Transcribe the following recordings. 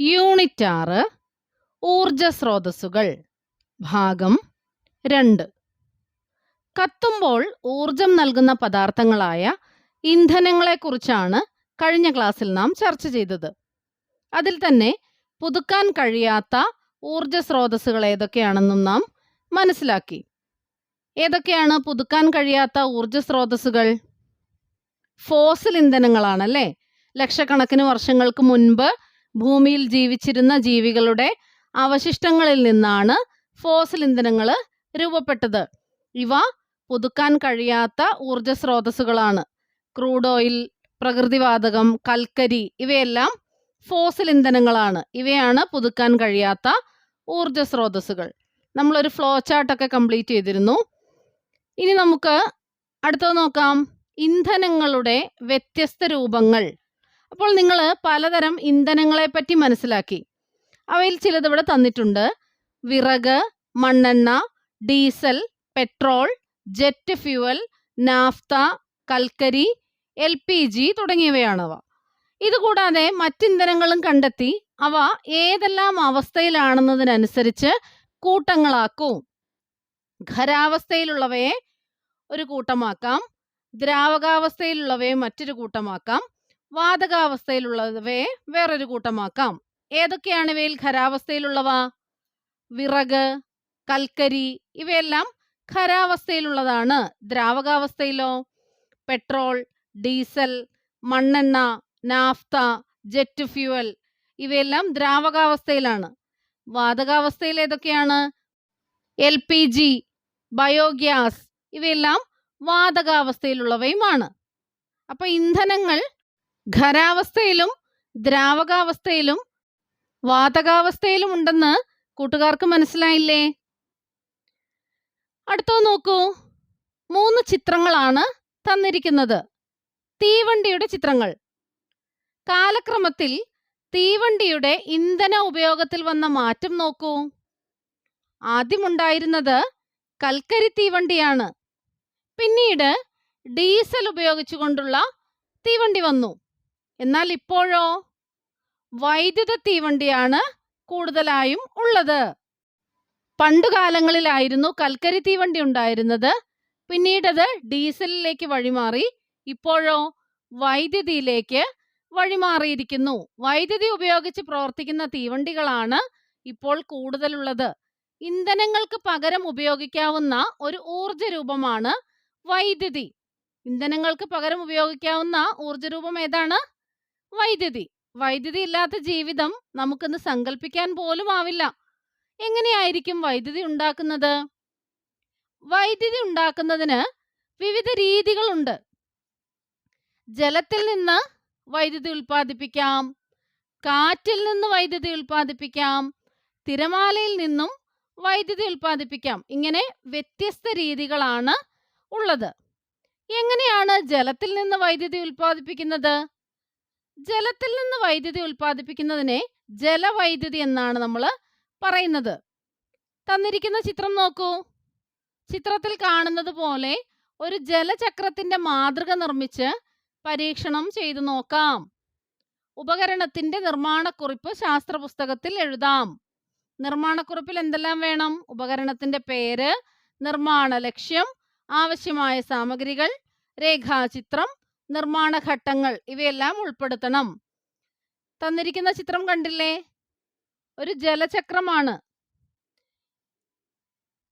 Unit ആറ് ഊർജ സ്രോതസ്സുകൾ ഭാഗം രണ്ട്. കത്തുമ്പോൾ ഊർജം നൽകുന്ന പദാർത്ഥങ്ങളായ ഇന്ധനങ്ങളെക്കുറിച്ചാണ് കഴിഞ്ഞ ക്ലാസ്സിൽ നാം ചർച്ച ചെയ്തത്. അതിൽ തന്നെ പുതുക്കാൻ കഴിയാത്ത ഊർജ സ്രോതസ്സുകൾ ഏതൊക്കെയാണെന്നും നാം മനസ്സിലാക്കി. ഏതൊക്കെയാണ് പുതുക്കാൻ കഴിയാത്ത ഊർജ സ്രോതസ്സുകൾ ഫോസിൽ ഇന്ധനങ്ങളാണല്ലേ? ലക്ഷക്കണക്കിന് വർഷങ്ങൾക്ക് മുൻപ് ഭൂമിയിൽ ജീവിച്ചിരുന്ന ജീവികളുടെ അവശിഷ്ടങ്ങളിൽ നിന്നാണ് ഫോസിൽ ഇന്ധനങ്ങൾ രൂപപ്പെട്ടത്. ഇവ പുതുക്കാൻ കഴിയാത്ത ഊർജ സ്രോതസ്സുകളാണ് ക്രൂഡ് ഓയിൽ പ്രകൃതിവാതകം കൽക്കരി ഇവയെല്ലാം ഫോസിൽ ഇന്ധനങ്ങളാണ്. ഇവയാണ് പുതുക്കാൻ കഴിയാത്ത ഊർജ സ്രോതസ്സുകൾ നമ്മളൊരു ഫ്ലോ ചാർട്ടൊക്കെ കംപ്ലീറ്റ് ചെയ്തിരുന്നു. ഇനി നമുക്ക് അടുത്തത് നോക്കാം. ഇന്ധനങ്ങളുടെ വ്യത്യസ്ത രൂപങ്ങൾ. അപ്പോൾ നിങ്ങൾ പലതരം ഇന്ധനങ്ങളെ പറ്റി മനസ്സിലാക്കി. അവയിൽ ചിലത് ഇവിടെ തന്നിട്ടുണ്ട്. വിറക് മണ്ണെണ്ണ diesel petrol jet fuel naphtha കൽക്കരി എൽ പി ജി തുടങ്ങിയവയാണവ ഇതുകൂടാതെ മറ്റിന്ധനങ്ങളും കണ്ടെത്തി അവ ഏതെല്ലാം അവസ്ഥയിലാണെന്നതിനനുസരിച്ച് കൂട്ടങ്ങളാക്കും. ഖരാവസ്ഥയിലുള്ളവയെ ഒരു കൂട്ടമാക്കാം. ദ്രാവകാവസ്ഥയിലുള്ളവയെ മറ്റൊരു കൂട്ടമാക്കാം. വാതകാവസ്ഥയിലുള്ളവയെ വേറൊരു കൂട്ടമാക്കാം. ഏതൊക്കെയാണ് ഇവയിൽ ഖരാവസ്ഥയിലുള്ളവ? വിറക് കൽക്കരി ഇവയെല്ലാം ഖരാവസ്ഥയിലുള്ളതാണ്. ദ്രാവകാവസ്ഥയിലോ? പെട്രോൾ ഡീസൽ മണ്ണെണ്ണ നാഫ്ത ജെറ്റ് ഫ്യൂവൽ ഇവയെല്ലാം ദ്രാവകാവസ്ഥയിലാണ്. വാതകാവസ്ഥയിൽ ഏതൊക്കെയാണ്? എൽ പി ജി ബയോഗ്യാസ് ഇവയെല്ലാം വാതകാവസ്ഥയിലുള്ളവയുമാണ്. അപ്പോൾ ഇന്ധനങ്ങൾ ഖരാവസ്ഥയിലും ദ്രാവകാവസ്ഥയിലും വാതകാവസ്ഥയിലും ഉണ്ടെന്ന് കൂട്ടുകാർക്ക് മനസ്സിലായില്ലേ? അടുത്തോ നോക്കൂ. മൂന്ന് ചിത്രങ്ങളാണ് തന്നിരിക്കുന്നത്. തീവണ്ടിയുടെ ചിത്രങ്ങൾ. കാലക്രമത്തിൽ തീവണ്ടിയുടെ ഇന്ധന ഉപയോഗത്തിൽ വന്ന മാറ്റം നോക്കൂ. ആദ്യമുണ്ടായിരുന്നത് കൽക്കരി തീവണ്ടിയാണ്. പിന്നീട് ഡീസൽ ഉപയോഗിച്ചുകൊണ്ടുള്ള തീവണ്ടി വന്നു. എന്നാൽ ഇപ്പോഴോ വൈദ്യുത തീവണ്ടിയാണ് കൂടുതലായും ഉള്ളത്. പണ്ടുകാലങ്ങളിലായിരുന്നു കൽക്കരി തീവണ്ടി ഉണ്ടായിരുന്നത്. പിന്നീടത് ഡീസലിലേക്ക് വഴിമാറി ഇപ്പോഴോ വൈദ്യുതിയിലേക്ക് വഴിമാറിയിരിക്കുന്നു. വൈദ്യുതി ഉപയോഗിച്ച് പ്രവർത്തിക്കുന്ന തീവണ്ടികളാണ് ഇപ്പോൾ കൂടുതലുള്ളത്. ഇന്ധനങ്ങൾക്ക് പകരം ഉപയോഗിക്കാവുന്ന ഒരു ഊർജ രൂപമാണ് വൈദ്യുതി. ഇന്ധനങ്ങൾക്ക് പകരം ഉപയോഗിക്കാവുന്ന ഊർജ രൂപം ഏതാണ്? വൈദ്യുതി. വൈദ്യുതി ഇല്ലാത്ത ജീവിതം നമുക്കൊന്ന് സങ്കല്പിക്കാൻ പോലും ആവില്ല. എങ്ങനെയായിരിക്കും വൈദ്യുതി ഉണ്ടാക്കുന്നത്? വൈദ്യുതി ഉണ്ടാക്കുന്നതിന് വിവിധ രീതികളുണ്ട്. ജലത്തിൽ നിന്ന് വൈദ്യുതി ഉൽപ്പാദിപ്പിക്കാം. കാറ്റിൽ നിന്ന് വൈദ്യുതി ഉൽപ്പാദിപ്പിക്കാം. തിരമാലയിൽ നിന്നും വൈദ്യുതി ഉൽപ്പാദിപ്പിക്കാം. ഇങ്ങനെ വ്യത്യസ്ത രീതികളാണ് ഉള്ളത്. എങ്ങനെയാണ് ജലത്തിൽ നിന്ന് വൈദ്യുതി ഉൽപ്പാദിപ്പിക്കുന്നത്? ജലത്തിൽ നിന്ന് വൈദ്യുതി ഉൽപ്പാദിപ്പിക്കുന്നതിനെ ജലവൈദ്യുതി എന്നാണ് നമ്മൾ പറയുന്നത്. തന്നിരിക്കുന്ന ചിത്രം നോക്കൂ. ചിത്രത്തിൽ കാണുന്നത് പോലെ ഒരു ജലചക്രത്തിന്റെ മാതൃക നിർമ്മിച്ച് പരീക്ഷണം ചെയ്തു നോക്കാം. ഉപകരണത്തിന്റെ നിർമ്മാണക്കുറിപ്പ് ശാസ്ത്ര പുസ്തകത്തിൽ എഴുതാം. നിർമ്മാണക്കുറിപ്പിൽ എന്തെല്ലാം വേണം? ഉപകരണത്തിന്റെ പേര് നിർമ്മാണ ലക്ഷ്യം ആവശ്യമായ സാമഗ്രികൾ രേഖാചിത്രം നിർമ്മാണ ഘട്ടങ്ങൾ ഇവയെല്ലാം ഉൾപ്പെടുത്തണം. തന്നിരിക്കുന്ന ചിത്രം കണ്ടില്ലേ? ഒരു ജലചക്രമാണ്.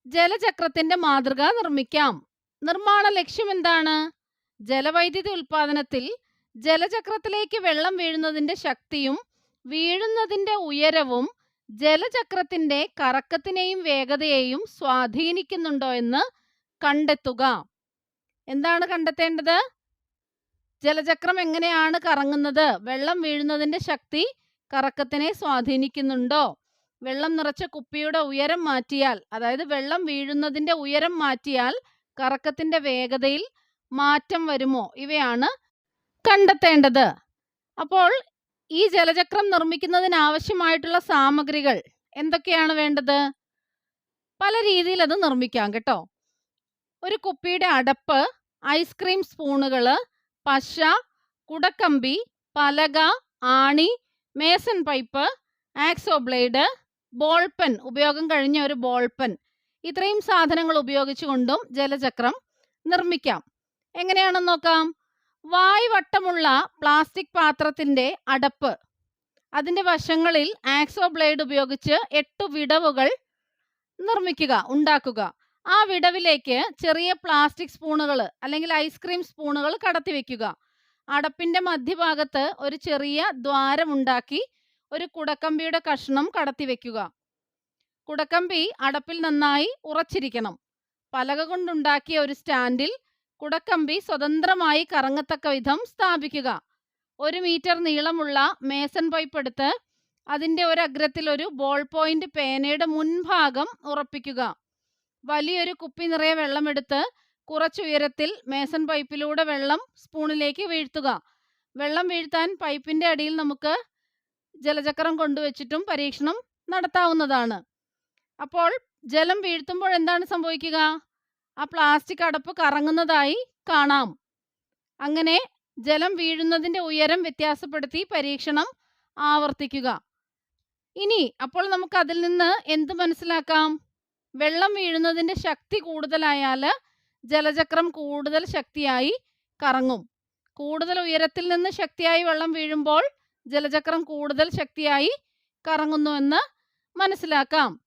ജലചക്രത്തിന്റെ മാതൃക നിർമ്മിക്കാം. നിർമ്മാണ ലക്ഷ്യം എന്താണ്? ജലവൈദ്യുതി ഉൽപാദനത്തിൽ ജലചക്രത്തിലേക്ക് വെള്ളം വീഴുന്നതിന്റെ ശക്തിയും വീഴുന്നതിന്റെ ഉയരവും ജലചക്രത്തിന്റെ കറക്കത്തിനെയും വേഗതയെയും സ്വാധീനിക്കുന്നുണ്ടോ എന്ന് കണ്ടെത്തുക. എന്താണ് കണ്ടെത്തേണ്ടത്? ജലചക്രം എങ്ങനെയാണ് കറങ്ങുന്നത്? വെള്ളം വീഴുന്നതിന്റെ ശക്തി കറക്കത്തിനെ സ്വാധീനിക്കുന്നുണ്ടോ? വെള്ളം നിറച്ച കുപ്പിയുടെ ഉയരം മാറ്റിയാൽ അതായത് വെള്ളം വീഴുന്നതിന്റെ ഉയരം മാറ്റിയാൽ കറക്കത്തിന്റെ വേഗതയിൽ മാറ്റം വരുമോ? ഇവയാണ് കണ്ടെത്തേണ്ടത്. അപ്പോൾ ഈ ജലചക്രം നിർമ്മിക്കുന്നതിന് ആവശ്യമായിട്ടുള്ള സാമഗ്രികൾ എന്തൊക്കെയാണ് വേണ്ടത്? പല രീതിയിൽ അത് നിർമ്മിക്കാം കേട്ടോ. ഒരു കുപ്പിയുടെ അടപ്പ് ഐസ്ക്രീം സ്പൂണുകൾ പശ കുടക്കമ്പി പലക ആണി mason pipe hacksaw blade ball pen ഉപയോഗം കഴിഞ്ഞ ഒരു ബോൾ പെൻ. ഇത്രയും സാധനങ്ങൾ ഉപയോഗിച്ചുകൊണ്ടും ജലചക്രം നിർമ്മിക്കാം. എങ്ങനെയാണെന്ന് നോക്കാം? വായ്വട്ടമുള്ള പ്ലാസ്റ്റിക് പാത്രത്തിന്റെ അടപ്പ്. അതിന്റെ വശങ്ങളിൽ ആക്സോ ബ്ലേഡ് ഉപയോഗിച്ച് എട്ട് വിടവുകൾ നിർമ്മിക്കുക ഉണ്ടാക്കുക. ആ വിടവിലേക്ക് ചെറിയ പ്ലാസ്റ്റിക് സ്പൂണുകൾ അല്ലെങ്കിൽ ഐസ്ക്രീം സ്പൂണുകൾ കടത്തി വെക്കുക. അടപ്പിന്റെ മധ്യഭാഗത്ത് ഒരു ചെറിയ ദ്വാരമുണ്ടാക്കി ഒരു കുടക്കമ്പിയുടെ കഷ്ണം കടത്തി വെക്കുക. കുടക്കമ്പി അടപ്പിൽ നന്നായി ഉറച്ചിരിക്കണം. പലക കൊണ്ടുണ്ടാക്കിയ ഒരു സ്റ്റാൻഡിൽ കുടക്കമ്പി സ്വതന്ത്രമായി കറങ്ങത്തക്ക വിധം സ്ഥാപിക്കുക. ഒരു മീറ്റർ നീളമുള്ള മേസൺ പൈപ്പ് എടുത്ത് അതിന്റെ അഗ്രത്തിൽ ഒരു ബോൾ പോയിന്റ് പേനയുടെ മുൻഭാഗം ഉറപ്പിക്കുക. വലിയൊരു കുപ്പി നിറയെ വെള്ളമെടുത്ത് കുറച്ചുയരത്തിൽ മേസൺ പൈപ്പിലൂടെ വെള്ളം സ്പൂണിലേക്ക് വീഴ്ത്തുക. വെള്ളം വീഴ്ത്താൻ പൈപ്പിന്റെ അടിയിൽ നമുക്ക് ജലചക്രം കൊണ്ടുവച്ചിട്ടും പരീക്ഷണം നടത്താവുന്നതാണ്. അപ്പോൾ ജലം വീഴ്ത്തുമ്പോൾ എന്താണ് സംഭവിക്കുക? ആ പ്ലാസ്റ്റിക് അടപ്പ് കറങ്ങുന്നതായി കാണാം. അങ്ങനെ ജലം വീഴുന്നതിന്റെ ഉയരം വ്യത്യാസപ്പെടുത്തി പരീക്ഷണം ആവർത്തിക്കുക. ഇനി അപ്പോൾ നമുക്ക് അതിൽ നിന്ന് എന്ത് മനസ്സിലാക്കാം? വെള്ളം വീഴുന്നതിന്റെ ശക്തി കൂടുതലായാൽ ജലചക്രം കൂടുതൽ ശക്തിയായി കറങ്ങും. കൂടുതൽ ഉയരത്തിൽ നിന്ന് ശക്തിയായി വെള്ളം വീഴുമ്പോൾ ജലചക്രം കൂടുതൽ ശക്തിയായി കറങ്ങുന്നു എന്ന് മനസ്സിലാക്കാം.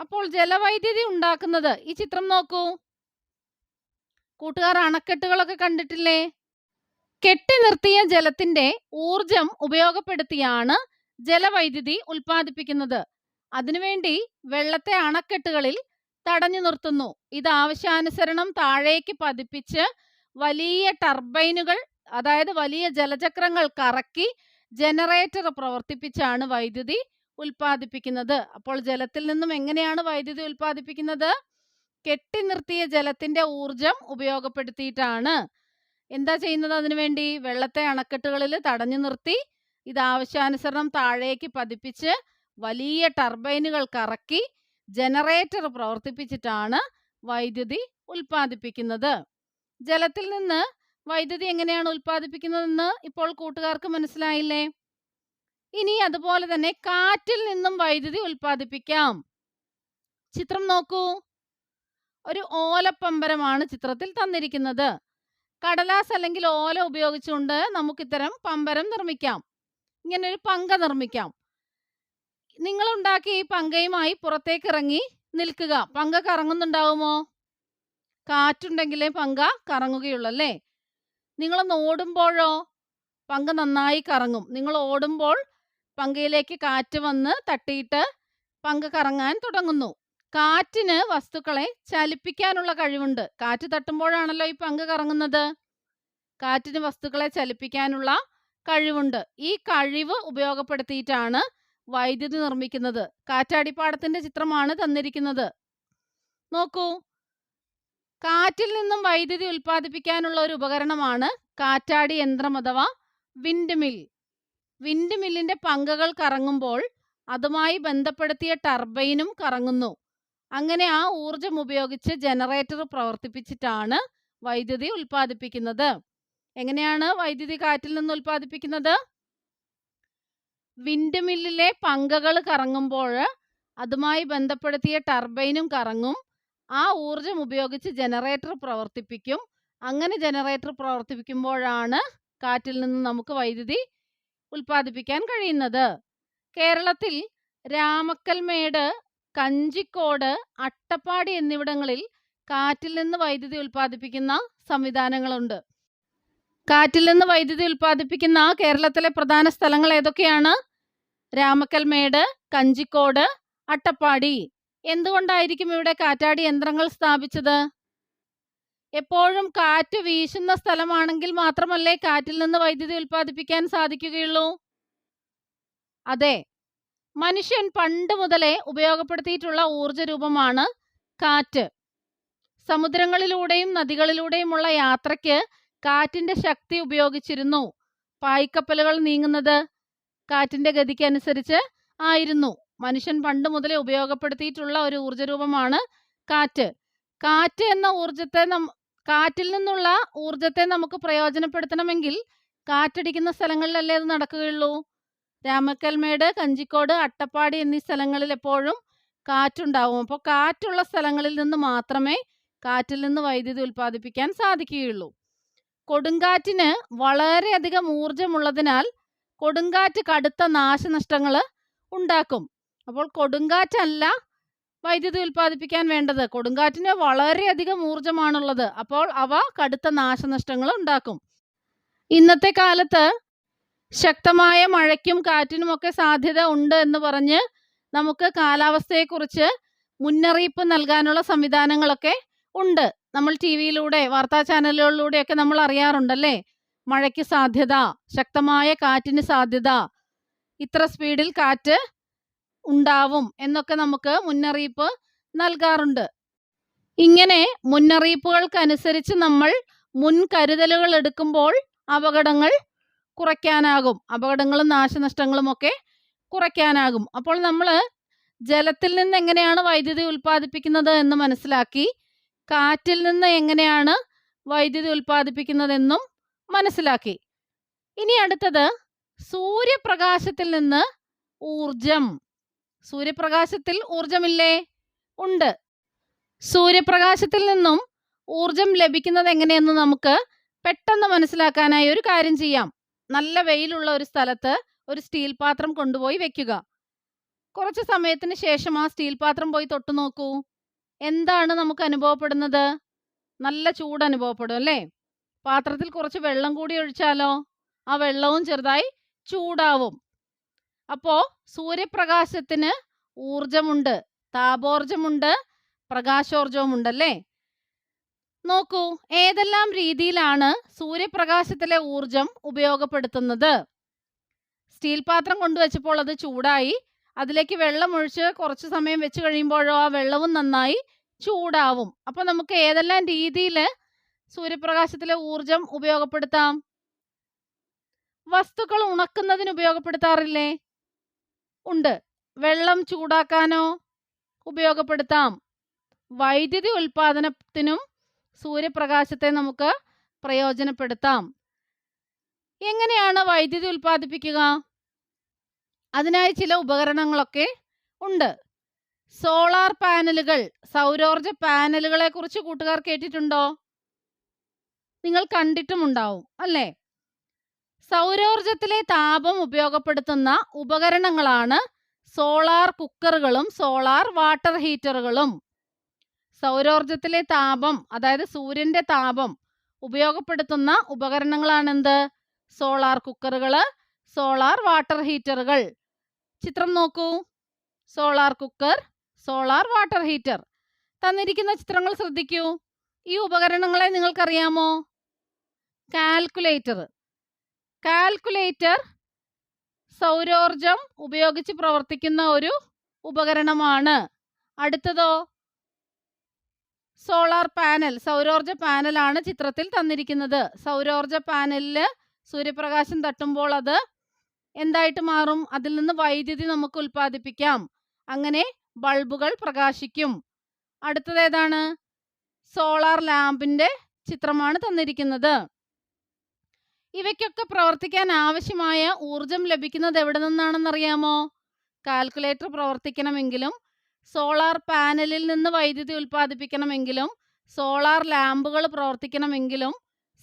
അപ്പോൾ ജലവൈദ്യുതി ഉണ്ടാക്കുന്നത് ഈ ചിത്രം നോക്കൂ. കൂട്ടുകാർ അണക്കെട്ടുകളൊക്കെ കണ്ടിട്ടില്ലേ? കെട്ടി നിർത്തിയ ജലത്തിന്റെ ഊർജം ഉപയോഗപ്പെടുത്തിയാണ് ജലവൈദ്യുതി ഉൽപ്പാദിപ്പിക്കുന്നത്. അതിനുവേണ്ടി വെള്ളത്തെ അണക്കെട്ടുകളിൽ തടഞ്ഞു നിർത്തുന്നു. ഇത് ആവശ്യാനുസരണം താഴേക്ക് പതിപ്പിച്ച് വലിയ ടർബൈനുകൾ അതായത് വലിയ ജലചക്രങ്ങൾ കറക്കി ജനറേറ്റർ പ്രവർത്തിപ്പിച്ചാണ് വൈദ്യുതി ഉൽപ്പാദിപ്പിക്കുന്നത്. അപ്പോൾ ജലത്തിൽ നിന്നും എങ്ങനെയാണ് വൈദ്യുതി ഉൽപ്പാദിപ്പിക്കുന്നത്? കെട്ടി നിർത്തിയ ജലത്തിന്റെ ഊർജം ഉപയോഗപ്പെടുത്തിയിട്ടാണ്. എന്താ ചെയ്യുന്നത് അതിനുവേണ്ടി വെള്ളത്തെ അണക്കെട്ടുകളിൽ തടഞ്ഞു നിർത്തി ഇത് ആവശ്യാനുസരണം താഴേക്ക് പതിപ്പിച്ച് വലിയ ടർബൈനുകൾ കറക്കി ജനറേറ്റർ പ്രവർത്തിപ്പിച്ചിട്ടാണ് വൈദ്യുതി ഉൽപ്പാദിപ്പിക്കുന്നത്. ജലത്തിൽ നിന്ന് വൈദ്യുതി എങ്ങനെയാണ് ഉൽപ്പാദിപ്പിക്കുന്നതെന്ന് ഇപ്പോൾ കൂട്ടുകാർക്ക് മനസ്സിലായില്ലേ? ഇനി അതുപോലെ തന്നെ കാറ്റിൽ നിന്നും വൈദ്യുതി ഉൽപ്പാദിപ്പിക്കാം. ചിത്രം നോക്കൂ. ഒരു ഓലപ്പമ്പരമാണ് ചിത്രത്തിൽ തന്നിരിക്കുന്നത്. കടലാസ് അല്ലെങ്കിൽ ഓല ഉപയോഗിച്ചുകൊണ്ട് നമുക്കിത്തരം പമ്പരം നിർമ്മിക്കാം. ഇങ്ങനെ ഒരു പങ്ക നിർമ്മിക്കാം. നിങ്ങൾ ഉണ്ടാക്കിയ ഈ പങ്കയുമായി പുറത്തേക്ക് ഇറങ്ങി നിൽക്കുക. പങ്ക കറങ്ങുന്നുണ്ടാവുമോ? കാറ്റുണ്ടെങ്കിലേ പങ്ക കറങ്ങുകയുള്ളൂ അല്ലേ നിങ്ങളൊന്ന് ഓടുമ്പോഴോ? പങ്ക നന്നായി കറങ്ങും. നിങ്ങൾ ഓടുമ്പോൾ പങ്കയിലേക്ക് കാറ്റ് വന്ന് തട്ടിയിട്ട് പങ്ക കറങ്ങാൻ തുടങ്ങുന്നു. കാറ്റിന് വസ്തുക്കളെ ചലിപ്പിക്കാനുള്ള കഴിവുണ്ട്. കാറ്റ് തട്ടുമ്പോഴാണല്ലോ ഈ പങ്ക് കറങ്ങുന്നത്. കാറ്റിന് വസ്തുക്കളെ ചലിപ്പിക്കാനുള്ള കഴിവുണ്ട്. ഈ കഴിവ് ഉപയോഗപ്പെടുത്തിയിട്ടാണ് വൈദ്യുതി നിർമ്മിക്കുന്നത്. കാറ്റാടിപ്പാടത്തിന്റെ ചിത്രമാണ് തന്നിരിക്കുന്നത്. നോക്കൂ. കാറ്റിൽ നിന്നും വൈദ്യുതി ഉൽപ്പാദിപ്പിക്കാനുള്ള ഒരു ഉപകരണമാണ് കാറ്റാടി യന്ത്രം അഥവാ വിൻഡ് മിൽ. വിൻഡ് മില്ലിന്റെ പങ്കകൾ കറങ്ങുമ്പോൾ അതുമായി ബന്ധപ്പെടുത്തിയ ടർബൈനും കറങ്ങുന്നു. അങ്ങനെ ആ ഊർജം ഉപയോഗിച്ച് ജനറേറ്റർ പ്രവർത്തിപ്പിച്ചിട്ടാണ് വൈദ്യുതി ഉൽപ്പാദിപ്പിക്കുന്നത്. എങ്ങനെയാണ് വൈദ്യുതി കാറ്റിൽ നിന്ന് ഉൽപ്പാദിപ്പിക്കുന്നത്? വിൻഡ് മില്ലിലെ പങ്കകൾ കറങ്ങുമ്പോൾ അതുമായി ബന്ധപ്പെടുത്തിയ ടർബൈനും കറങ്ങും. ആ ഊർജം ഉപയോഗിച്ച് ജനറേറ്റർ പ്രവർത്തിപ്പിക്കും. അങ്ങനെ ജനറേറ്റർ പ്രവർത്തിപ്പിക്കുമ്പോഴാണ് കാറ്റിൽ നിന്ന് നമുക്ക് വൈദ്യുതി ഉൽപ്പാദിപ്പിക്കാൻ കഴിയുന്നത്. കേരളത്തിൽ രാമക്കൽമേട് കഞ്ചിക്കോട് അട്ടപ്പാടി എന്നിവിടങ്ങളിൽ കാറ്റിൽ നിന്ന് വൈദ്യുതി ഉൽപ്പാദിപ്പിക്കുന്ന സംവിധാനങ്ങളുണ്ട്. കാറ്റിൽ നിന്ന് വൈദ്യുതി ഉൽപ്പാദിപ്പിക്കുന്ന കേരളത്തിലെ പ്രധാന സ്ഥലങ്ങൾ ഏതൊക്കെയാണ്? രാമക്കൽമേട് കഞ്ചിക്കോട് അട്ടപ്പാടി. എന്തുകൊണ്ടായിരിക്കും ഇവിടെ കാറ്റാടി യന്ത്രങ്ങൾ സ്ഥാപിച്ചത്? എപ്പോഴും കാറ്റ് വീശുന്ന സ്ഥലമാണെങ്കിൽ മാത്രമല്ലേ കാറ്റിൽ നിന്ന് വൈദ്യുതി ഉൽപ്പാദിപ്പിക്കാൻ സാധിക്കുകയുള്ളൂ? അതെ. മനുഷ്യൻ പണ്ട് മുതലേ ഉപയോഗപ്പെടുത്തിയിട്ടുള്ള ഊർജ രൂപമാണ് കാറ്റ്. സമുദ്രങ്ങളിലൂടെയും നദികളിലൂടെയുമുള്ള യാത്രയ്ക്ക് കാറ്റിന്റെ ശക്തി ഉപയോഗിച്ചിരുന്നു. പായ്ക്കപ്പലുകൾ നീങ്ങുന്നത് കാറ്റിന്റെ ഗതിക്ക് അനുസരിച്ച് ആയിരുന്നു. മനുഷ്യൻ പണ്ട് മുതലേ ഉപയോഗപ്പെടുത്തിയിട്ടുള്ള ഒരു ഊർജരൂപമാണ് കാറ്റ്. കാറ്റ് എന്ന ഊർജത്തെ നം കാറ്റിൽ നിന്നുള്ള ഊർജത്തെ നമുക്ക് പ്രയോജനപ്പെടുത്തണമെങ്കിൽ കാറ്റടിക്കുന്ന സ്ഥലങ്ങളിലല്ലേ അത് നടക്കുകയുള്ളൂ? രാമക്കൽമേട് കഞ്ചിക്കോട് അട്ടപ്പാടി എന്നീ സ്ഥലങ്ങളിൽ എപ്പോഴും കാറ്റുണ്ടാവും. അപ്പോൾ കാറ്റുള്ള സ്ഥലങ്ങളിൽ നിന്ന് മാത്രമേ കാറ്റിൽ നിന്ന് വൈദ്യുതി ഉൽപ്പാദിപ്പിക്കാൻ സാധിക്കുകയുള്ളൂ. കൊടുങ്കാറ്റിന് വളരെയധികം ഊർജമുള്ളതിനാൽ കൊടുങ്കാറ്റ് കടുത്ത നാശനഷ്ടങ്ങൾ ഉണ്ടാക്കും. അപ്പോൾ കൊടുങ്കാറ്റല്ല വൈദ്യുതി ഉൽപ്പാദിപ്പിക്കാൻ വേണ്ടത്. കൊടുങ്കാറ്റിന് വളരെയധികം ഊർജമാണുള്ളത് അപ്പോൾ അവ കടുത്ത നാശനഷ്ടങ്ങൾ ഉണ്ടാക്കും. ഇന്നത്തെ കാലത്ത് ശക്തമായ മഴയ്ക്കും കാറ്റിനുമൊക്കെ സാധ്യത ഉണ്ട് എന്ന് പറഞ്ഞ് നമുക്ക് കാലാവസ്ഥയെക്കുറിച്ച് മുന്നറിയിപ്പ് നൽകാനുള്ള സംവിധാനങ്ങളൊക്കെ ഉണ്ട്. നമ്മൾ ടി വിയിലൂടെ വാർത്താ ചാനലുകളിലൂടെയൊക്കെ നമ്മൾ അറിയാറുണ്ടല്ലേ? മഴയ്ക്ക് സാധ്യത ശക്തമായ കാറ്റിന് സാധ്യത ഇത്ര സ്പീഡിൽ കാറ്റ് ഉണ്ടാവും എന്നൊക്കെ നമുക്ക് മുന്നറിയിപ്പ് നൽകാറുണ്ട്. ഇങ്ങനെ മുന്നറിയിപ്പുകൾക്കനുസരിച്ച് നമ്മൾ മുൻകരുതലുകൾ എടുക്കുമ്പോൾ അപകടങ്ങൾ കുറയ്ക്കാനാകും. അപകടങ്ങളും നാശനഷ്ടങ്ങളും ഒക്കെ കുറയ്ക്കാനാകും. അപ്പോൾ നമ്മൾ ജലത്തിൽ നിന്ന് എങ്ങനെയാണ് വൈദ്യുതി ഉൽപ്പാദിപ്പിക്കുന്നത് എന്ന് മനസ്സിലാക്കി കാറ്റിൽ നിന്ന് എങ്ങനെയാണ് വൈദ്യുതി ഉൽപ്പാദിപ്പിക്കുന്നതെന്നും മനസ്സിലാക്കി. ഇനി അടുത്തത് സൂര്യപ്രകാശത്തിൽ നിന്ന് ഊർജം സൂര്യപ്രകാശത്തിൽ ഊർജമില്ലേ ഉണ്ട്. സൂര്യപ്രകാശത്തിൽ നിന്നും ഊർജം ലഭിക്കുന്നത് എങ്ങനെയെന്ന് നമുക്ക് പെട്ടെന്ന് മനസ്സിലാക്കാനായി ഒരു കാര്യം ചെയ്യാം. നല്ല വെയിലുള്ള ഒരു സ്ഥലത്ത് ഒരു സ്റ്റീൽ പാത്രം കൊണ്ടുപോയി വെക്കുക. കുറച്ച് സമയത്തിന് ശേഷം ആ സ്റ്റീൽ പാത്രം പോയി തൊട്ടു നോക്കൂ. എന്താണ് നമുക്ക് അനുഭവപ്പെടുന്നത്? നല്ല ചൂട് അനുഭവപ്പെടും അല്ലേ? പാത്രത്തിൽ കുറച്ച് വെള്ളം കൂടി ഒഴിച്ചാലോ? ആ വെള്ളവും ചെറുതായി ചൂടാവും. അപ്പോ സൂര്യപ്രകാശത്തിന് ഊർജമുണ്ട് താപോർജമുണ്ട് പ്രകാശോർജവുമുണ്ടല്ലേ നോക്കൂ ഏതെല്ലാം രീതിയിലാണ് സൂര്യപ്രകാശത്തിലെ ഊർജം ഉപയോഗപ്പെടുത്തുന്നത്? സ്റ്റീൽ പാത്രം കൊണ്ടുവച്ചപ്പോൾ അത് ചൂടായി അതിലേക്ക് വെള്ളം ഒഴിച്ച് കുറച്ച് സമയം വെച്ച് കഴിയുമ്പോഴോ ആ വെള്ളവും നന്നായി ചൂടാവും. അപ്പോൾ നമുക്ക് ഏതെല്ലാം രീതിയിൽ സൂര്യപ്രകാശത്തിലെ ഊർജം ഉപയോഗപ്പെടുത്താം. വസ്തുക്കൾ ഉണക്കുന്നതിന് ഉപയോഗപ്പെടുത്താറില്ലേ? ഉണ്ട്. വെള്ളം ചൂടാക്കാനോ ഉപയോഗപ്പെടുത്താം. വൈദ്യുതി ഉൽപാദനത്തിനും സൂര്യപ്രകാശത്തെ നമുക്ക് പ്രയോജനപ്പെടുത്താം. എങ്ങനെയാണ് വൈദ്യുതി ഉൽപ്പാദിപ്പിക്കുക? അതിനായി ചില ഉപകരണങ്ങളൊക്കെ ഉണ്ട്. സോളാർ പാനലുകൾ സൗരോർജ പാനലുകളെ കുറിച്ച് കൂട്ടുകാർ കേട്ടിട്ടുണ്ടോ? നിങ്ങൾ കണ്ടിട്ടുമുണ്ടാവും അല്ലേ? സൗരോർജത്തിലെ താപം ഉപയോഗപ്പെടുത്തുന്ന ഉപകരണങ്ങളാണ് സോളാർ കുക്കറുകളും സോളാർ വാട്ടർ ഹീറ്ററുകളും. സൗരോർജത്തിലെ താപം അതായത് സൂര്യന്റെ താപം ഉപയോഗപ്പെടുത്തുന്ന ഉപകരണങ്ങളാണെന്ത്? സോളാർ കുക്കറുകൾ സോളാർ വാട്ടർ ഹീറ്ററുകൾ. ചിത്രം നോക്കൂ. Solar cooker solar water heater. തന്നിരിക്കുന്ന ചിത്രങ്ങൾ ശ്രദ്ധിക്കൂ. ഈ ഉപകരണങ്ങളെ നിങ്ങൾക്കറിയാമോ? കാൽക്കുലേറ്റർ കാൽക്കുലേറ്റർ സൗരോർജം ഉപയോഗിച്ച് പ്രവർത്തിക്കുന്ന ഒരു ഉപകരണമാണ്. അടുത്തതോ? സോളാർ പാനൽ സൗരോർജ പാനലാണ് ചിത്രത്തിൽ തന്നിരിക്കുന്നത്. സൗരോർജ പാനലിൽ സൂര്യപ്രകാശം തട്ടുമ്പോൾ അത് എന്തായിട്ട് മാറും? അതിൽ നിന്ന് വൈദ്യുതി നമുക്ക് ഉൽപ്പാദിപ്പിക്കാം. അങ്ങനെ ബൾബുകൾ പ്രകാശിക്കും. അടുത്തത് ഏതാണ്? സോളാർ ലാമ്പിന്റെ ചിത്രമാണ് തന്നിരിക്കുന്നത്. ഇവയ്ക്കൊക്കെ പ്രവർത്തിക്കാൻ ആവശ്യമായ ഊർജം ലഭിക്കുന്നത് എവിടെ നിന്നാണെന്നറിയാമോ? കാൽക്കുലേറ്റർ പ്രവർത്തിക്കണമെങ്കിലും സോളാർ പാനലിൽ നിന്ന് വൈദ്യുതി ഉൽപ്പാദിപ്പിക്കണമെങ്കിലും സോളാർ ലാമ്പുകൾ പ്രവർത്തിക്കണമെങ്കിലും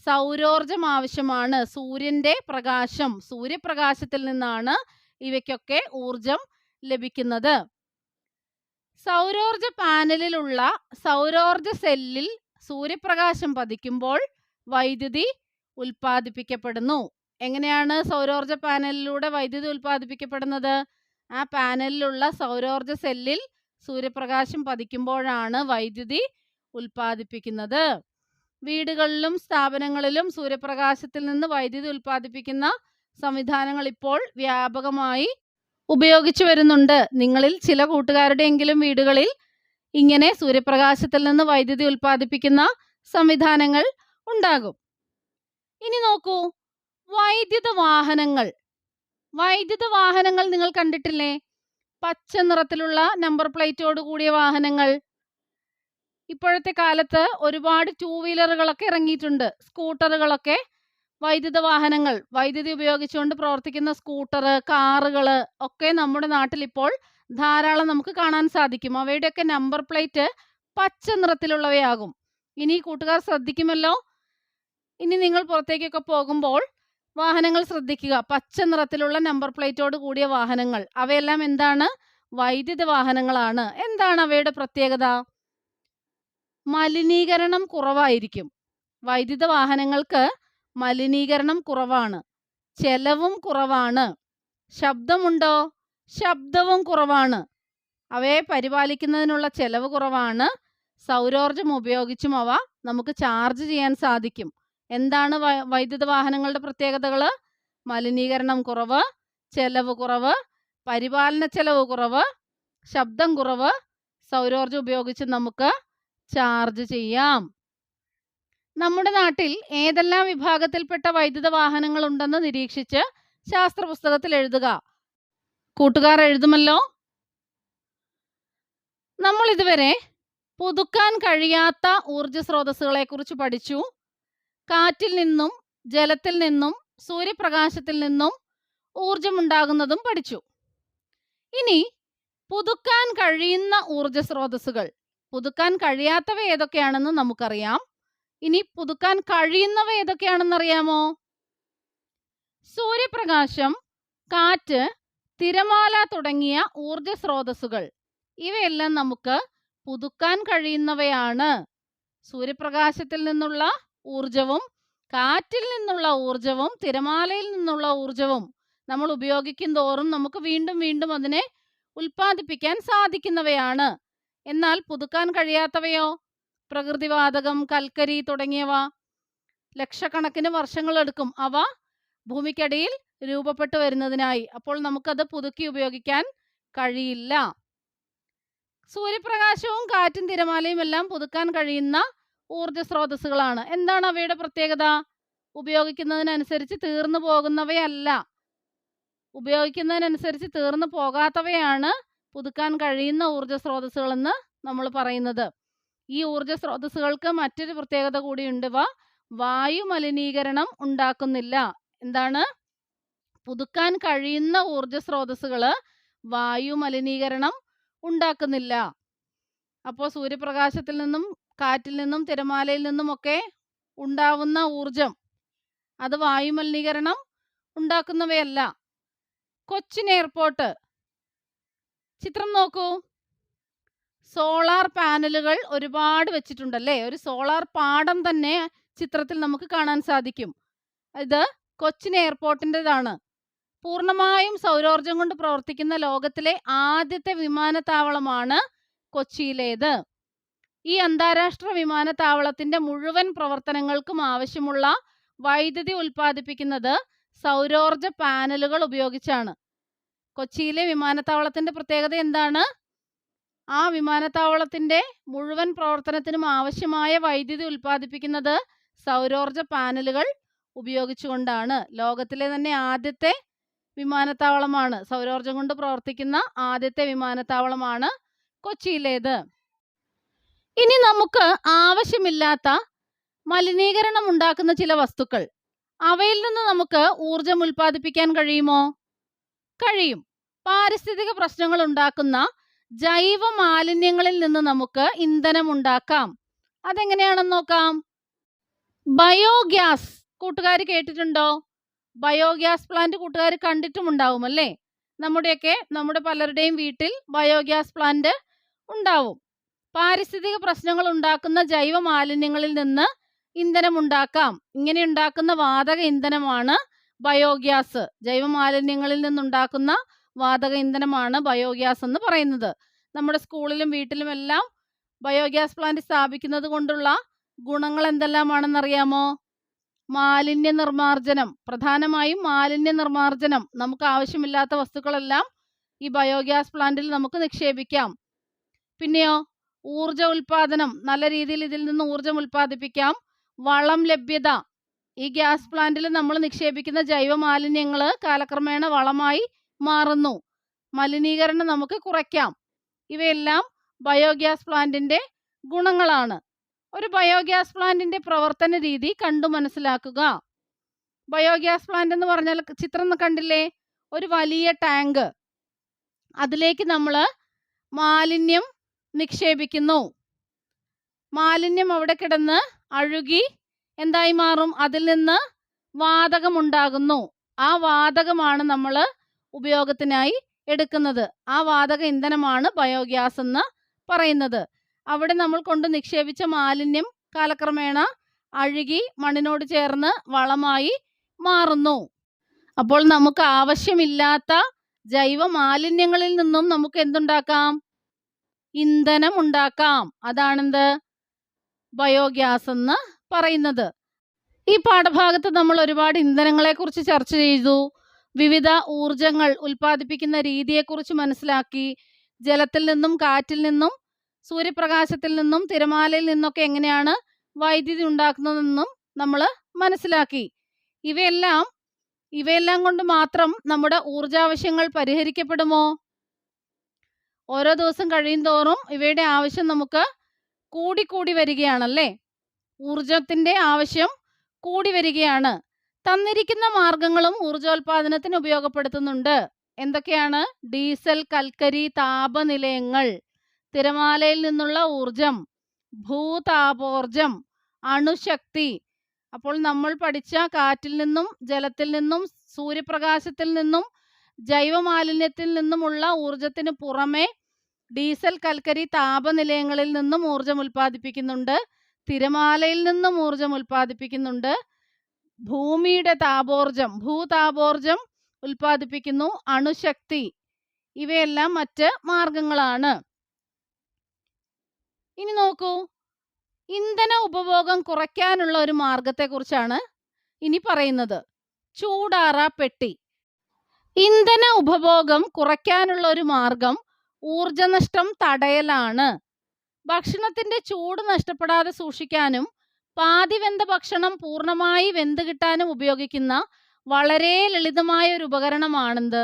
സൗരോർജം ആവശ്യമാണ്. സൂര്യന്റെ പ്രകാശം സൂര്യപ്രകാശത്തിൽ നിന്നാണ് ഇവയ്ക്കൊക്കെ ഊർജം ലഭിക്കുന്നത്. സൗരോർജ പാനലിലുള്ള സൗരോർജ സെല്ലിൽ സൂര്യപ്രകാശം പതിക്കുമ്പോൾ വൈദ്യുതി ഉൽപ്പാദിപ്പിക്കപ്പെടുന്നു. എങ്ങനെയാണ് സൗരോർജ പാനലിലൂടെ വൈദ്യുതി ഉൽപ്പാദിപ്പിക്കപ്പെടുന്നത്? ആ പാനലിലുള്ള സൗരോർജ സെല്ലിൽ സൂര്യപ്രകാശം പതിക്കുമ്പോഴാണ് വൈദ്യുതി ഉൽപ്പാദിപ്പിക്കുന്നത്. വീടുകളിലും സ്ഥാപനങ്ങളിലും സൂര്യപ്രകാശത്തിൽ നിന്ന് വൈദ്യുതി ഉൽപ്പാദിപ്പിക്കുന്ന സംവിധാനങ്ങൾ ഇപ്പോൾ വ്യാപകമായി ഉപയോഗിച്ചു വരുന്നുണ്ട്. നിങ്ങളിൽ ചില കൂട്ടുകാരുടെയെങ്കിലും വീടുകളിൽ ഇങ്ങനെ സൂര്യപ്രകാശത്തിൽ നിന്ന് വൈദ്യുതി ഉൽപ്പാദിപ്പിക്കുന്ന സംവിധാനങ്ങൾ ഉണ്ടാകും. ഇനി നോക്കൂ. വൈദ്യുത വാഹനങ്ങൾ. വൈദ്യുത വാഹനങ്ങൾ നിങ്ങൾ കണ്ടിട്ടില്ലേ? പച്ച നിറത്തിലുള്ള നമ്പർ പ്ലേറ്റോട് കൂടിയ വാഹനങ്ങൾ. ഇപ്പോഴത്തെ കാലത്ത് ഒരുപാട് ടൂ വീലറുകളൊക്കെ ഇറങ്ങിയിട്ടുണ്ട്. സ്കൂട്ടറുകളൊക്കെ വൈദ്യുത വാഹനങ്ങൾ വൈദ്യുതി ഉപയോഗിച്ചുകൊണ്ട് പ്രവർത്തിക്കുന്ന സ്കൂട്ടർ കാറുകൾ ഒക്കെ നമ്മുടെ നാട്ടിൽ ഇപ്പോൾ ധാരാളം നമുക്ക് കാണാൻ സാധിക്കും. അവയുടെയൊക്കെ നമ്പർ പ്ലേറ്റ് പച്ച നിറത്തിലുള്ളവയാകും. ഇനി കൂട്ടുകാർ ശ്രദ്ധിക്കുമല്ലോ? ഇനി നിങ്ങൾ പുറത്തേക്കൊക്കെ പോകുമ്പോൾ വാഹനങ്ങൾ ശ്രദ്ധിക്കുക. പച്ച നിറത്തിലുള്ള നമ്പർ പ്ലേറ്റോട് കൂടിയ വാഹനങ്ങൾ. അവയെല്ലാം എന്താണ്? വൈദ്യുത വാഹനങ്ങളാണ്. എന്താണ് അവയുടെ പ്രത്യേകത? മലിനീകരണം കുറവായിരിക്കും. വൈദ്യുത വാഹനങ്ങൾക്ക് മലിനീകരണം കുറവാണ്. ചെലവും കുറവാണ്. ശബ്ദമുണ്ടോ? ശബ്ദവും കുറവാണ്. അവയെ പരിപാലിക്കുന്നതിനുള്ള ചെലവ് കുറവാണ്. സൗരോർജം ഉപയോഗിച്ചും അവ നമുക്ക് ചാർജ് ചെയ്യാൻ സാധിക്കും. എന്താണ് വൈദ്യുത വാഹനങ്ങളുടെ പ്രത്യേകതകൾ? മലിനീകരണം കുറവ് ചെലവ് കുറവ് പരിപാലന ചെലവ് കുറവ് ശബ്ദം കുറവ്. സൗരോർജം ഉപയോഗിച്ച് നമുക്ക് ചാർജ് ചെയ്യാം. നമ്മുടെ നാട്ടിൽ ഏതെല്ലാം വിഭാഗത്തിൽപ്പെട്ട വൈദ്യുത വാഹനങ്ങൾ ഉണ്ടെന്ന് നിരീക്ഷിച്ച് ശാസ്ത്ര പുസ്തകത്തിൽ എഴുതുക. കൂട്ടുകാർ എഴുതുമല്ലോ? നമ്മൾ ഇതുവരെ പുതുക്കാൻ കഴിയാത്ത ഊർജ സ്രോതസ്സുകളെ കുറിച്ച് പഠിച്ചു. കാറ്റിൽ നിന്നും ജലത്തിൽ നിന്നും സൂര്യപ്രകാശത്തിൽ നിന്നും ഊർജമുണ്ടാകുന്നതും പഠിച്ചു. ഇനി പുതുക്കാൻ കഴിയുന്ന ഊർജ സ്രോതസ്സുകൾ പുതുക്കാൻ കഴിയാത്തവ ഏതൊക്കെയാണെന്ന് നമുക്കറിയാം. ഇനി പുതുക്കാൻ കഴിയുന്നവ ഏതൊക്കെയാണെന്ന് അറിയാമോ സൂര്യപ്രകാശം കാറ്റ് തിരമാല തുടങ്ങിയ ഊർജ സ്രോതസ്സുകൾ ഇവയെല്ലാം നമുക്ക് പുതുക്കാൻ കഴിയുന്നവയാണ്. സൂര്യപ്രകാശത്തിൽ നിന്നുള്ള ഊർജവും കാറ്റിൽ നിന്നുള്ള ഊർജവും തിരമാലയിൽ നിന്നുള്ള ഊർജവും നമ്മൾ ഉപയോഗിക്കും തോറും നമുക്ക് വീണ്ടും വീണ്ടും അതിനെ ഉൽപ്പാദിപ്പിക്കാൻ സാധിക്കുന്നവയാണ്. എന്നാൽ പുതുക്കാൻ കഴിയാത്തവയോ? പ്രകൃതിവാതകം കൽക്കരി തുടങ്ങിയവ ലക്ഷക്കണക്കിന് വർഷങ്ങളെടുക്കും അവ ഭൂമിക്കടിയിൽ രൂപപ്പെട്ടു വരുന്നതിനായി. അപ്പോൾ നമുക്കത് പുതുക്കി ഉപയോഗിക്കാൻ കഴിയില്ല. സൂര്യപ്രകാശവും കാറ്റും തിരമാലയും എല്ലാം പുതുക്കാൻ കഴിയുന്ന ഊർജ സ്രോതസ്സുകളാണ് എന്താണ് അവയുടെ പ്രത്യേകത? ഉപയോഗിക്കുന്നതിനനുസരിച്ച് തീർന്നു പോകുന്നവയല്ല. ഉപയോഗിക്കുന്നതിനനുസരിച്ച് തീർന്നു പോകാത്തവയാണ് പുതുക്കാൻ കഴിയുന്ന ഊർജ സ്രോതസ്സുകളെന്ന് നമ്മൾ പറയുന്നത്. ഈ ഊർജ സ്രോതസ്സുകൾക്ക് മറ്റൊരു പ്രത്യേകത കൂടിയുണ്ട്. ഇവ വായു മലിനീകരണം ഉണ്ടാക്കുന്നില്ല. എന്താണ്? പുതുക്കാൻ കഴിയുന്ന ഊർജ സ്രോതസ്സുകൾ വായു മലിനീകരണം ഉണ്ടാക്കുന്നില്ല. അപ്പോൾ സൂര്യപ്രകാശത്തിൽ നിന്നും കാറ്റിൽ നിന്നും തിരമാലയിൽ നിന്നുമൊക്കെ ഉണ്ടാവുന്ന ഊർജം അത് വായു മലിനീകരണം ഉണ്ടാക്കുന്നവയല്ല. കൊച്ചിൻ എയർപോർട്ട്. ചിത്രം നോക്കൂ. സോളാർ പാനലുകൾ ഒരുപാട് വെച്ചിട്ടുണ്ടല്ലേ? ഒരു സോളാർ പാടം തന്നെ ചിത്രത്തിൽ നമുക്ക് കാണാൻ സാധിക്കും. ഇത് കൊച്ചിൻ എയർപോർട്ടിന്റെതാണ്. പൂർണമായും സൗരോർജം കൊണ്ട് പ്രവർത്തിക്കുന്ന ലോകത്തിലെ ആദ്യത്തെ വിമാനത്താവളമാണ് കൊച്ചിയിലേത്. ഈ അന്താരാഷ്ട്ര വിമാനത്താവളത്തിന്റെ മുഴുവൻ പ്രവർത്തനങ്ങൾക്കും ആവശ്യമുള്ള വൈദ്യുതി ഉൽപ്പാദിപ്പിക്കുന്നത് സൗരോർജ പാനലുകൾ ഉപയോഗിച്ചാണ്. കൊച്ചിയിലെ വിമാനത്താവളത്തിന്റെ പ്രത്യേകത എന്താണ്? ആ വിമാനത്താവളത്തിന്റെ മുഴുവൻ പ്രവർത്തനത്തിനും ആവശ്യമായ വൈദ്യുതി ഉൽപ്പാദിപ്പിക്കുന്നത് സൗരോർജ പാനലുകൾ ഉപയോഗിച്ചുകൊണ്ടാണ്. ലോകത്തിലെ തന്നെ ആദ്യത്തെ വിമാനത്താവളമാണ്. സൗരോർജം കൊണ്ട് പ്രവർത്തിക്കുന്ന ആദ്യത്തെ വിമാനത്താവളമാണ് കൊച്ചിയിലേത്. ഇനി നമുക്ക് ആവശ്യമില്ലാത്ത മലിനീകരണം ഉണ്ടാക്കുന്ന ചില വസ്തുക്കൾ. അവയിൽ നിന്ന് നമുക്ക് ഊർജം ഉൽപ്പാദിപ്പിക്കാൻ കഴിയുമോ? കഴിയും. പാരിസ്ഥിതിക പ്രശ്നങ്ങൾ ഉണ്ടാക്കുന്ന ജൈവ മാലിന്യങ്ങളിൽ നിന്ന് നമുക്ക് ഇന്ധനം ഉണ്ടാക്കാം. അതെങ്ങനെയാണെന്ന് നോക്കാം. ബയോഗ്യാസ് കൂട്ടുകാർ കേട്ടിട്ടുണ്ടോ? ബയോഗ്യാസ് പ്ലാന്റ് കൂട്ടുകാർ കണ്ടിട്ടും ഉണ്ടാവും അല്ലേ? നമ്മുടെയൊക്കെ നമ്മുടെ പലരുടെയും വീട്ടിൽ ബയോഗ്യാസ് പ്ലാന്റ് ഉണ്ടാവും. പാരിസ്ഥിതിക പ്രശ്നങ്ങൾ ഉണ്ടാക്കുന്ന ജൈവ മാലിന്യങ്ങളിൽ നിന്ന് ഇന്ധനം ഉണ്ടാക്കാം. ഇങ്ങനെ ഉണ്ടാക്കുന്ന വാതക ഇന്ധനമാണ് ബയോഗ്യാസ്. ജൈവ മാലിന്യങ്ങളിൽ നിന്നുണ്ടാക്കുന്ന വാതക ഇന്ധനമാണ് ബയോഗ്യാസ് എന്ന് പറയുന്നത്. നമ്മുടെ സ്കൂളിലും വീട്ടിലും എല്ലാം ബയോഗ്യാസ് പ്ലാന്റ് സ്ഥാപിക്കുന്നത് കൊണ്ടുള്ള ഗുണങ്ങൾ എന്തെല്ലാമാണെന്നറിയാമോ മാലിന്യ നിർമാർജനം പ്രധാനമായും മാലിന്യ നിർമാർജനം നമുക്ക് ആവശ്യമില്ലാത്ത വസ്തുക്കളെല്ലാം ഈ ബയോഗ്യാസ് പ്ലാന്റിൽ നമുക്ക് നിക്ഷേപിക്കാം. പിന്നെയോ ഊർജ ഉൽപാദനം നല്ല രീതിയിൽ ഇതിൽ നിന്ന് ഊർജം ഉൽപ്പാദിപ്പിക്കാം. വളം ലഭ്യത. ഈ ഗ്യാസ് പ്ലാന്റിൽ നമ്മൾ നിക്ഷേപിക്കുന്ന ജൈവ മാലിന്യങ്ങൾ കാലക്രമേണ വളമായി മാറുന്നു. മലിനീകരണം നമുക്ക് കുറയ്ക്കാം. ഇവയെല്ലാം ബയോഗ്യാസ് പ്ലാന്റിന്റെ ഗുണങ്ങളാണ്. ഒരു ബയോഗ്യാസ് പ്ലാന്റിന്റെ പ്രവർത്തന രീതി കണ്ടു മനസ്സിലാക്കുക. ബയോഗ്യാസ് പ്ലാന്റ് എന്ന് പറഞ്ഞാൽ ചിത്രം കണ്ടില്ലേ? ഒരു വലിയ ടാങ്ക്. അതിലേക്ക് നമ്മൾ മാലിന്യം നിക്ഷേപിക്കുന്നു. മാലിന്യം അവിടെ കിടന്ന് അഴുകി എന്തായി മാറും? അതിൽ നിന്ന് വാതകമുണ്ടാകുന്നു. ആ വാതകമാണ് നമ്മൾ ഉപയോഗത്തിനായി എടുക്കുന്നത്. ആ വാതക ഇന്ധനമാണ് ബയോഗ്യാസ് എന്ന് പറയുന്നത്. അവിടെ നമ്മൾ കൊണ്ട് നിക്ഷേപിച്ച മാലിന്യം കാലക്രമേണ അഴുകി മണ്ണിനോട് ചേർന്ന് വളമായി മാറുന്നു. അപ്പോൾ നമുക്ക് ആവശ്യമില്ലാത്ത ജൈവ മാലിന്യങ്ങളിൽ നിന്നും നമുക്ക് എന്തുണ്ടാക്കാം? ഇന്ധനം ഉണ്ടാക്കാം. അതാണെന്ത്? ബയോഗ്യാസ് എന്ന് പറയുന്നത്. ഈ പാഠഭാഗത്ത് നമ്മൾ ഒരുപാട് ഇന്ധനങ്ങളെ കുറിച്ച് ചർച്ച ചെയ്തു. വിവിധ ഊർജങ്ങൾ ഉൽപ്പാദിപ്പിക്കുന്ന രീതിയെക്കുറിച്ച് മനസ്സിലാക്കി ജലത്തിൽ നിന്നും കാറ്റിൽ നിന്നും സൂര്യപ്രകാശത്തിൽ നിന്നും തിരമാലയിൽ നിന്നൊക്കെ എങ്ങനെയാണ് വൈദ്യുതി ഉണ്ടാക്കുന്നതെന്നും നമ്മൾ മനസ്സിലാക്കി. ഇവയെല്ലാം ഇവയെല്ലാം കൊണ്ട് മാത്രം നമ്മുടെ ഊർജാവശ്യങ്ങൾ പരിഹരിക്കപ്പെടുമോ? ഓരോ ദിവസം കഴിയും തോറും ഇവയുടെ ആവശ്യം നമുക്ക് കൂടിക്കൂടി വരികയാണല്ലേ? ഊർജത്തിന്റെ ആവശ്യം കൂടി വരികയാണ്. തന്നിരിക്കുന്ന മാർഗങ്ങളും ഊർജോൽപാദനത്തിന് ഉപയോഗപ്പെടുത്തുന്നുണ്ട്. എന്തൊക്കെയാണ്? ഡീസൽ കൽക്കരി താപനിലയങ്ങൾ തിരമാലയിൽ നിന്നുള്ള ഊർജം ഭൂതാപോർജം അണുശക്തി. അപ്പോൾ നമ്മൾ പഠിച്ച കാറ്റിൽ നിന്നും ജലത്തിൽ നിന്നും സൂര്യപ്രകാശത്തിൽ നിന്നും ജൈവമാലിന്യത്തിൽ നിന്നുമുള്ള ഊർജത്തിന് പുറമെ ഡീസൽ കൽക്കരി താപനിലയങ്ങളിൽ നിന്നും ഊർജം ഉൽപ്പാദിപ്പിക്കുന്നുണ്ട്. തിരമാലയിൽ നിന്നും ഊർജം ഉൽപ്പാദിപ്പിക്കുന്നുണ്ട്. ഭൂമിയുടെ താപോർജം ഭൂതാപോർജം ഉൽപ്പാദിപ്പിക്കുന്നു അണുശക്തി. ഇവയെല്ലാം മറ്റ് മാർഗങ്ങളാണ്. ഇനി നോക്കൂ. ഇന്ധന ഉപഭോഗം കുറയ്ക്കാനുള്ള ഒരു മാർഗത്തെക്കുറിച്ചാണ് ഇനി പറയുന്നത്. ചൂടാറ പെട്ടി. ഇന്ധന ഉപഭോഗം കുറയ്ക്കാനുള്ള ഒരു മാർഗം ഊർജനഷ്ടം തടയലാണ്. ഭക്ഷണത്തിന്റെ ചൂട് നഷ്ടപ്പെടാതെ സൂക്ഷിക്കാനും പാതി വെന്ത ഭക്ഷണം പൂർണമായി വെന്ത് കിട്ടാനും ഉപയോഗിക്കുന്ന വളരെ ലളിതമായ ഒരു ഉപകരണമാണെന്ത്?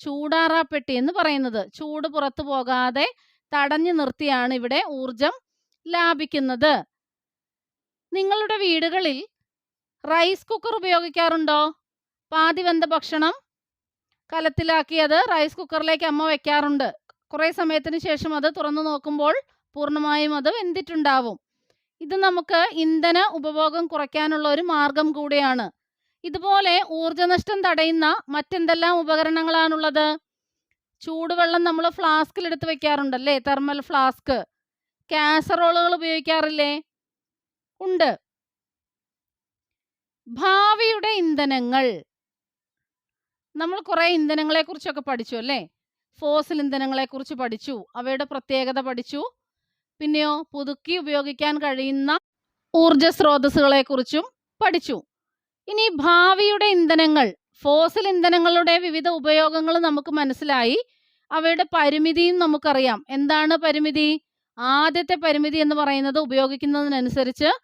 ചൂടാറാപ്പെട്ടി എന്ന് പറയുന്നത്. ചൂട് പുറത്തു പോകാതെ തടഞ്ഞു നിർത്തിയാണ് ഇവിടെ ഊർജം ലാഭിക്കുന്നത്. നിങ്ങളുടെ വീടുകളിൽ റൈസ് കുക്കർ ഉപയോഗിക്കാറുണ്ടോ? പാതി വെന്ത ഭക്ഷണം കലത്തിലാക്കി അത് റൈസ് കുക്കറിലേക്ക് അമ്മ വെക്കാറുണ്ട്. കുറേ സമയത്തിന് ശേഷം അത് തുറന്നു നോക്കുമ്പോൾ പൂർണമായും അത് വെന്തിട്ടുണ്ടാവും. ഇത് നമുക്ക് ഇന്ധന ഉപഭോഗം കുറയ്ക്കാനുള്ള ഒരു മാർഗം കൂടിയാണ്. ഇതുപോലെ ഊർജനഷ്ടം തടയുന്ന മറ്റെന്തെല്ലാം ഉപകരണങ്ങളാണുള്ളത്? ചൂടുവെള്ളം നമ്മൾ ഫ്ലാസ്കിൽ എടുത്ത് വെക്കാറുണ്ടല്ലേ? Thermal flask. കാസറോളുകൾ ഉപയോഗിക്കാറില്ലേ? ഉണ്ട്. ഭാവിയുടെ ഇന്ധനങ്ങൾ. നമ്മൾ കുറേ ഇന്ധനങ്ങളെ കുറിച്ചൊക്കെ പഠിച്ചു അല്ലേ? ഫോസിൽ ഇന്ധനങ്ങളെ കുറിച്ച് പഠിച്ചു. അവയുടെ പ്രത്യേകത പഠിച്ചു. പിന്നെയോ പുതുക്കി ഉപയോഗിക്കാൻ കഴിയുന്ന ഊർജ സ്രോതസ്സുകളെ കുറിച്ചും പഠിച്ചു. ഇനി ഭാവിയുടെ ഇന്ധനങ്ങൾ ഫോസിൽ ഇന്ധനങ്ങളുടെ വിവിധ ഉപയോഗങ്ങൾ നമുക്ക് മനസ്സിലായി. അവയുടെ പരിമിതിയും നമുക്കറിയാം. എന്താണ് പരിമിതി? ആദ്യത്തെ പരിമിതി എന്ന് പറയുന്നത് ഉപയോഗിക്കുന്നതിനനുസരിച്ച്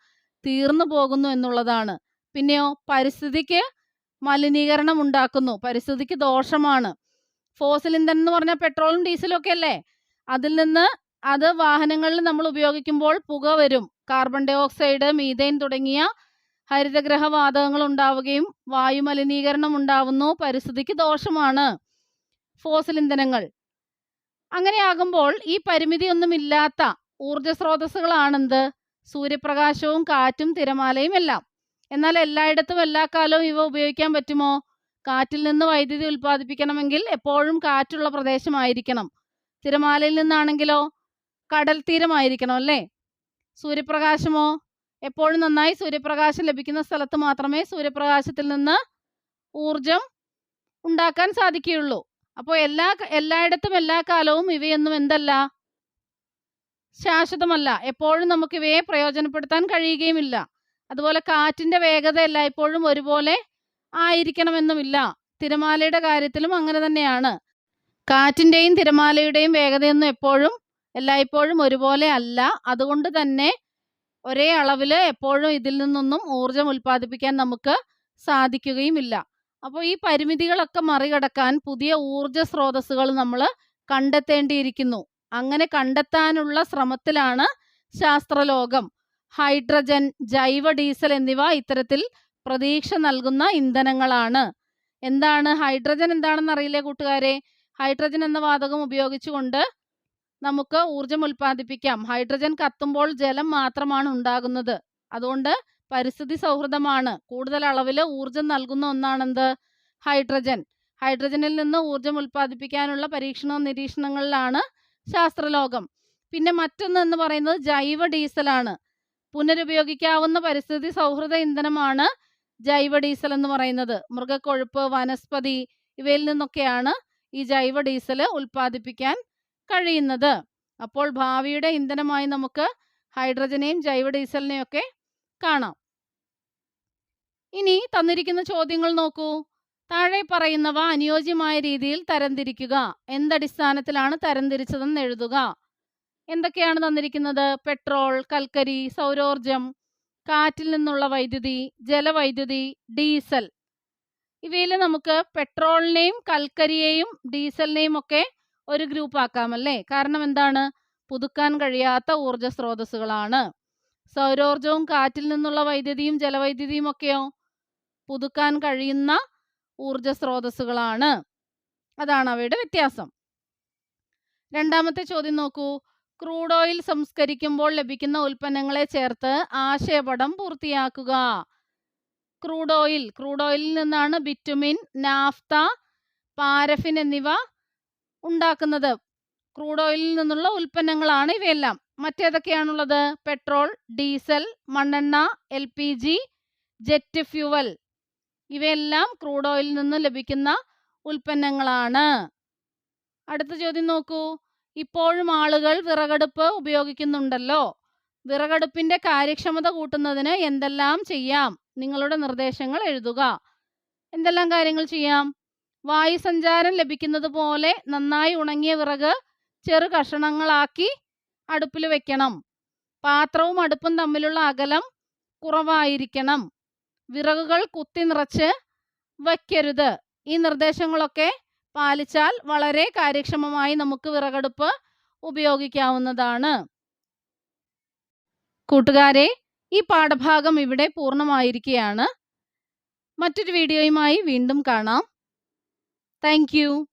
തീർന്നു പോകുന്നു എന്നുള്ളതാണ്. പിന്നെയോ പരിസ്ഥിതിക്ക് മലിനീകരണം ഉണ്ടാക്കുന്നു. പരിസ്ഥിതിക്ക് ദോഷമാണ്. ഫോസിൽ ഇന്ധനം എന്ന് പറഞ്ഞാൽ പെട്രോളും ഡീസലും ഒക്കെ അല്ലേ? അതിൽ നിന്ന് അത് വാഹനങ്ങളിൽ നമ്മൾ ഉപയോഗിക്കുമ്പോൾ പുക വരും. കാർബൺ ഡൈ ഓക്സൈഡ് തുടങ്ങിയ ഹരിതഗ്രഹ വാതകങ്ങൾ ഉണ്ടാവുകയും വായു മലിനീകരണം ഉണ്ടാവുന്നു. പരിസ്ഥിതിക്ക് ദോഷമാണ് ഫോസിൽ ഇന്ധനങ്ങൾ. അങ്ങനെയാകുമ്പോൾ ഈ പരിമിതിയൊന്നുമില്ലാത്ത ഊർജ സ്രോതസ്സുകളാണെന്ത്? സൂര്യപ്രകാശവും കാറ്റും തിരമാലയും എല്ലാം. എന്നാൽ എല്ലായിടത്തും എല്ലാ കാലവും ഇവ ഉപയോഗിക്കാൻ പറ്റുമോ? കാറ്റിൽ നിന്ന് വൈദ്യുതി ഉൽപ്പാദിപ്പിക്കണമെങ്കിൽ എപ്പോഴും കാറ്റുള്ള പ്രദേശമായിരിക്കണം. തിരമാലയിൽ നിന്നാണെങ്കിലോ കടൽ തീരമായിരിക്കണം അല്ലേ? സൂര്യപ്രകാശമോ? എപ്പോഴും നന്നായി സൂര്യപ്രകാശം ലഭിക്കുന്ന സ്ഥലത്ത് മാത്രമേ സൂര്യപ്രകാശത്തിൽ നിന്ന് ഊർജം ഉണ്ടാക്കാൻ സാധിക്കുകയുള്ളൂ. അപ്പോൾ എല്ലാ എല്ലായിടത്തും എല്ലാ കാലവും ഇവയൊന്നും എന്തല്ല? ശാശ്വതമല്ല. എപ്പോഴും നമുക്ക് ഇവയെ പ്രയോജനപ്പെടുത്താൻ കഴിയുകയുമില്ല. അതുപോലെ കാറ്റിന്റെ വേഗത എല്ലായ്പ്പോഴും ഒരുപോലെ ആയിരിക്കണമെന്നുമില്ല. തിരമാലയുടെ കാര്യത്തിലും അങ്ങനെ തന്നെയാണ്. കാറ്റിന്റെയും തിരമാലയുടെയും വേഗതയൊന്നും എപ്പോഴും എല്ലായ്പ്പോഴും ഒരുപോലെ അല്ല. അതുകൊണ്ട് തന്നെ ഒരേ അളവിൽ എപ്പോഴും ഇതിൽ നിന്നൊന്നും ഊർജം ഉൽപ്പാദിപ്പിക്കാൻ നമുക്ക് സാധിക്കുകയുമില്ല. അപ്പോൾ ഈ പരിമിതികളൊക്കെ മറികടക്കാൻ പുതിയ ഊർജ സ്രോതസ്സുകൾ നമ്മൾ കണ്ടെത്തേണ്ടിയിരിക്കുന്നു. അങ്ങനെ കണ്ടെത്താനുള്ള ശ്രമത്തിലാണ് ശാസ്ത്രലോകം. ഹൈഡ്രജൻ ജൈവ ഡീസൽ എന്നിവ ഇത്തരത്തിൽ പ്രതീക്ഷ നൽകുന്ന ഇന്ധനങ്ങളാണ്. എന്താണ്? ഹൈഡ്രജൻ എന്താണെന്ന് അറിയില്ലേ കൂട്ടുകാരെ? ഹൈഡ്രജൻ എന്ന വാതകം ഉപയോഗിച്ചുകൊണ്ട് നമുക്ക് ഊർജം ഉൽപ്പാദിപ്പിക്കാം. ഹൈഡ്രജൻ കത്തുമ്പോൾ ജലം മാത്രമാണ് ഉണ്ടാകുന്നത്. അതുകൊണ്ട് പരിസ്ഥിതി സൗഹൃദമാണ്. കൂടുതൽ അളവിൽ ഊർജം നൽകുന്ന ഒന്നാണെന്ത്? ഹൈഡ്രജൻ. ഹൈഡ്രജനിൽ നിന്ന് ഊർജം ഉൽപ്പാദിപ്പിക്കാനുള്ള പരീക്ഷണ നിരീക്ഷണങ്ങളിലാണ് ശാസ്ത്രലോകം. പിന്നെ മറ്റൊന്ന് എന്ന് പറയുന്നത് ജൈവ ഡീസലാണ്. പുനരുപയോഗിക്കാവുന്ന പരിസ്ഥിതി സൗഹൃദ ഇന്ധനമാണ് ജൈവ ഡീസൽ എന്ന് പറയുന്നത്. മൃഗക്കൊഴുപ്പ് വനസ്പതി ഇവയിൽ നിന്നൊക്കെയാണ് ഈ ജൈവ ഡീസൽ ഉൽപ്പാദിപ്പിക്കാൻ കഴിയുന്നത്. അപ്പോൾ ഭാവിയുടെ ഇന്ധനമായി നമുക്ക് ഹൈഡ്രജനെയും ജൈവ ഡീസലിനെയും ഒക്കെ കാണാം. ഇനി തന്നിരിക്കുന്ന ചോദ്യങ്ങൾ നോക്കൂ. താഴെ പറയുന്നവ അനുയോജ്യമായ രീതിയിൽ തരംതിരിക്കുക. എന്തടിസ്ഥാനത്തിലാണ് തരംതിരിച്ചതെന്ന് എഴുതുക. എന്തൊക്കെയാണ് തന്നിരിക്കുന്നത്? പെട്രോൾ കൽക്കരി സൗരോർജം കാറ്റിൽ നിന്നുള്ള വൈദ്യുതി ജലവൈദ്യുതി ഡീസൽ. ഇവയിൽ നമുക്ക് പെട്രോളിനെയും കൽക്കരിയെയും ഡീസലിനെയും ഒക്കെ ഒരു ഗ്രൂപ്പ് ആക്കാമല്ലേ? കാരണം എന്താണ്? പുതുക്കാൻ കഴിയാത്ത ഊർജ സ്രോതസ്സുകളാണ് സൗരോർജവും കാറ്റിൽ നിന്നുള്ള വൈദ്യുതിയും ജലവൈദ്യുതിയും ഒക്കെയോ? പുതുക്കാൻ കഴിയുന്ന ഊർജ സ്രോതസ്സുകളാണ് അതാണ് അവയുടെ വ്യത്യാസം. രണ്ടാമത്തെ ചോദ്യം നോക്കൂ. ക്രൂഡ് ഓയിൽ സംസ്കരിക്കുമ്പോൾ ലഭിക്കുന്ന ഉൽപ്പന്നങ്ങളെ ചേർത്ത് ആശയപടം പൂർത്തിയാക്കുക. ക്രൂഡ് ഓയിൽ ക്രൂഡ് ഓയിലിൽ നിന്നാണ് ബിറ്റുമിൻ നാഫ്ത പാരഫിൻ എന്നിവ ഉണ്ടാക്കുന്നത്. ക്രൂഡ് ഓയിലിൽ നിന്നുള്ള ഉൽപ്പന്നങ്ങളാണ് ഇവയെല്ലാം. മറ്റേതൊക്കെയാണുള്ളത്? പെട്രോൾ ഡീസൽ മണ്ണെണ്ണ L P G jet fuel. ഇവയെല്ലാം ക്രൂഡ് ഓയിലിൽ നിന്ന് ലഭിക്കുന്ന ഉൽപ്പന്നങ്ങളാണ്. അടുത്ത ചോദ്യം നോക്കൂ. ഇപ്പോഴും ആളുകൾ വിറകടുപ്പ് ഉപയോഗിക്കുന്നുണ്ടല്ലോ. വിറകടുപ്പിന്റെ കാര്യക്ഷമത കൂട്ടുന്നതിന് എന്തെല്ലാം ചെയ്യാം? നിങ്ങളുടെ നിർദ്ദേശങ്ങൾ എഴുതുക. എന്തെല്ലാം കാര്യങ്ങൾ ചെയ്യാം? വായുസഞ്ചാരം ലഭിക്കുന്നത് പോലെ നന്നായി ഉണങ്ങിയ വിറക് ചെറു കഷണങ്ങളാക്കി അടുപ്പിൽ വെക്കണം. പാത്രവും അടുപ്പും തമ്മിലുള്ള അകലം കുറവായിരിക്കണം. വിറകുകൾ കുത്തി നിറച്ച് വയ്ക്കരുത്. ഈ നിർദ്ദേശങ്ങളൊക്കെ പാലിച്ചാൽ വളരെ കാര്യക്ഷമമായി നമുക്ക് വിറകടുപ്പ് ഉപയോഗിക്കാവുന്നതാണ്. കൂട്ടുകാരെ ഈ പാഠഭാഗം ഇവിടെ പൂർണമായിരിക്കുകയാണ്. മറ്റൊരു വീഡിയോയുമായി വീണ്ടും കാണാം. Thank you.